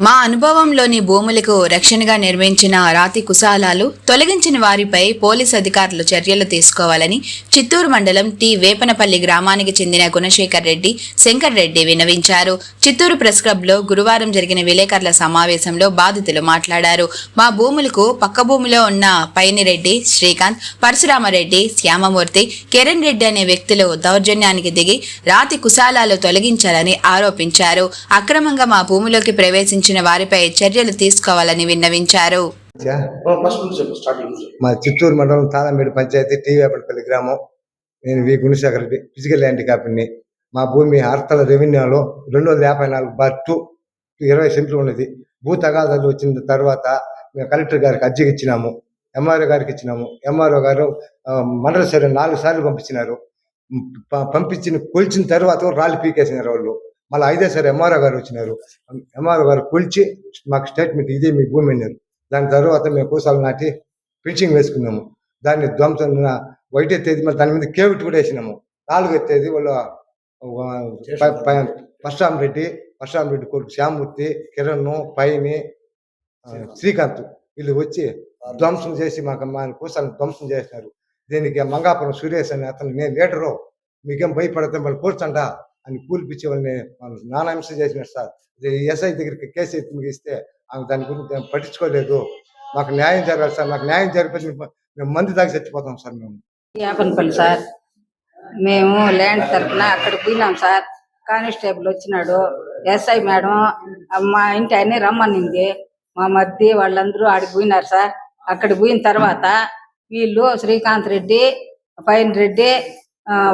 మా అనుభవంలోని భూములకు రక్షణగా నిర్మించిన రాతి కుశాలాలు తొలగించిన వారిపై పోలీస్ అధికారులు చర్యలు తీసుకోవాలని చిత్తూరు మండలం టి. వేపనపల్లి గ్రామానికి చెందిన గుణశేఖర్ రెడ్డి శంకర్ రెడ్డి విన్నవించారు. చిత్తూరు ప్రెస్ క్లబ్లో గురువారం జరిగిన విలేకరుల సమావేశంలో బాధితులు మాట్లాడారు. మా భూములకు పక్క భూమిలో ఉన్న పైనిరెడ్డి శ్రీకాంత్ పరశురామరెడ్డి శ్యామమూర్తి కిరణ్ రెడ్డి అనే వ్యక్తులు దౌర్జన్యానికి దిగి రాతి కుశాలాలు తొలగించాలని ఆరోపించారు. అక్రమంగా మా భూమిలోకి ప్రవేశించిన వారిపై చర్యలు తీసుకోవాలని విన్నవించారు. చెప్పు. మా చిత్తూరు మండలం తాళంబేడు పంచాయతీ టీవేపల్లి గ్రామం. నేను వి. గుణశేఖర్ రెడ్డి ఫిజికల్ హ్యాండిక్యాప్ని. మా భూమి అర్తల రెవెన్యూలో రెండు వందల యాభై నాలుగు బార్ టూ ఇరవై సెంట్లు ఉన్నది. భూ తగాదాలు వచ్చిన తర్వాత మేము కలెక్టర్ గారికి అర్జీకి ఇచ్చినాము. ఎంఆర్ఓ గారికి ఇచ్చినాము. ఎంఆర్ఓ గారు మండల సర్వే నాలుగు సార్లు పంపించినారు. పంపించిన కొలిచిన తర్వాత రాళ్ళు పీకేసినారు వాళ్ళు. మళ్ళీ ఐదేసారి ఎంఆర్ఓ గారు వచ్చినారు. ఎంఆర్ఓ గారు కొలిచి మాకు స్టేట్మెంట్ ఇదే మీ భూమి అన్నారు. దాని తర్వాత మేము కూసాలు నాటి ఫినిషింగ్ వేసుకున్నాము. దాన్ని ధ్వంసం ఒకటే తేదీ మళ్ళీ దాని మీద కేవిట్ కూడా వేసినాము. నాలుగో తేదీ వాళ్ళు పరశురామ్ రెడ్డి పరశురామ్ రెడ్డి కొడుకు శ్యామూర్తి కిరణ్ పైని శ్రీకాంత్. వీళ్ళు వచ్చి ధ్వంసం చేసి మాకు మా కూసాలను ధ్వంసం చేసినారు. దీనికి మంగాపురం సురేష్ అనే అతను నేను లీడరు. మీకేం భయపడితే వాళ్ళు కూర్చండా. అని కూలిపించే వాళ్ళని వాళ్ళు నానాంశం చేసినారు సార్. ఎస్ఐ దగ్గరికి కేసు ఎత్తి ఇస్తే ఆమె దాని గురించి పట్టించుకోలేదు. మాకు న్యాయం జరగాలి సార్. మాకు న్యాయం జరిగిపోతే మేము- మంది దాకా చచ్చిపోతాం సార్ మేము. యాపనపల్లి సార్. మేము ల్యాండ్ తరపున అక్కడ పోయినాం సార్. కానిస్టేబుల్ వచ్చినాడు. ఎస్ఐ మేడం మా ఇంటి అన్ని రమ్మనింది. మా మధ్య వాళ్ళందరూ ఆడికి పోయినారు సార్. అక్కడ పోయిన తర్వాత వీళ్ళు శ్రీకాంత్ రెడ్డి పైన రెడ్డి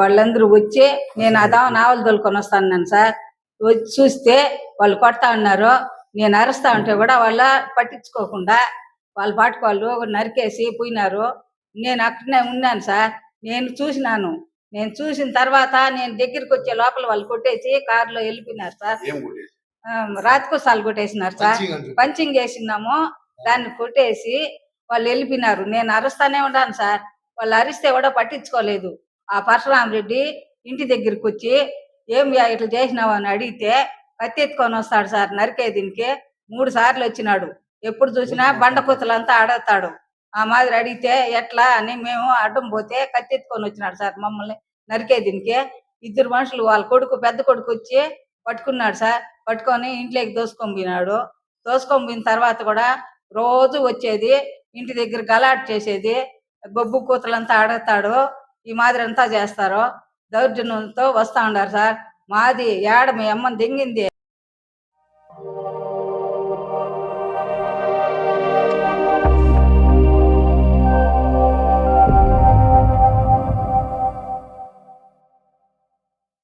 వాళ్ళందరూ వచ్చి నేను అదా నావలు తోలుకొని వస్తాను సార్. వచ్చి చూస్తే వాళ్ళు కొడతా ఉన్నారు. నేను అరుస్తా ఉంటే కూడా వాళ్ళ పట్టించుకోకుండా వాళ్ళ పాటుకు వాళ్ళు నరికేసి పోయినారు. నేను అక్కడనే ఉన్నాను సార్. నేను చూసినాను. నేను చూసిన తర్వాత నేను దగ్గరికి వచ్చే లోపల వాళ్ళు కొట్టేసి కారులో వెళ్ళిపోయినారు సార్. రాతికోసాలు కొట్టేసినారు సార్. పంచింగ్ వేసినాము దాన్ని కొట్టేసి వాళ్ళు వెళ్ళిపోయినారు. నేను అరుస్తానే ఉన్నాను సార్. వాళ్ళు అరిస్తే కూడా పట్టించుకోలేదు. ఆ పరశురామరెడ్డి ఇంటి దగ్గరికి వచ్చి ఏం ఇట్లా చేసినావు? అని అడిగితే కత్తి ఎత్తుకొని వస్తాడు సార్ నరికే దీనికి. మూడు సార్లు వచ్చినాడు. ఎప్పుడు చూసినా బండపూతలంతా ఆడతాడు ఆ మాదిరి అడిగితే ఎట్లా? అని మేము అడ్డం పోతే కత్తి ఎత్తుకొని వచ్చినాడు సార్ మమ్మల్ని నరికే దీనికి. ఇద్దరు మనుషులు వాళ్ళ కొడుకు పెద్ద కొడుకు వచ్చి పట్టుకున్నాడు సార్. పట్టుకొని ఇంట్లోకి దోసుకొని పోయినాడు. దోసుకొని పోయిన తర్వాత కూడా రోజు వచ్చేది ఇంటి దగ్గర గలాట్ చేసేది బొబ్బు కూతలంతా ఆడతాడు ఈ మాదిరి అంతా చేస్తారు దౌర్జన్యంతో వస్తా ఉండారు సార్. మాది ఏడ మీ అమ్మని దింగింది.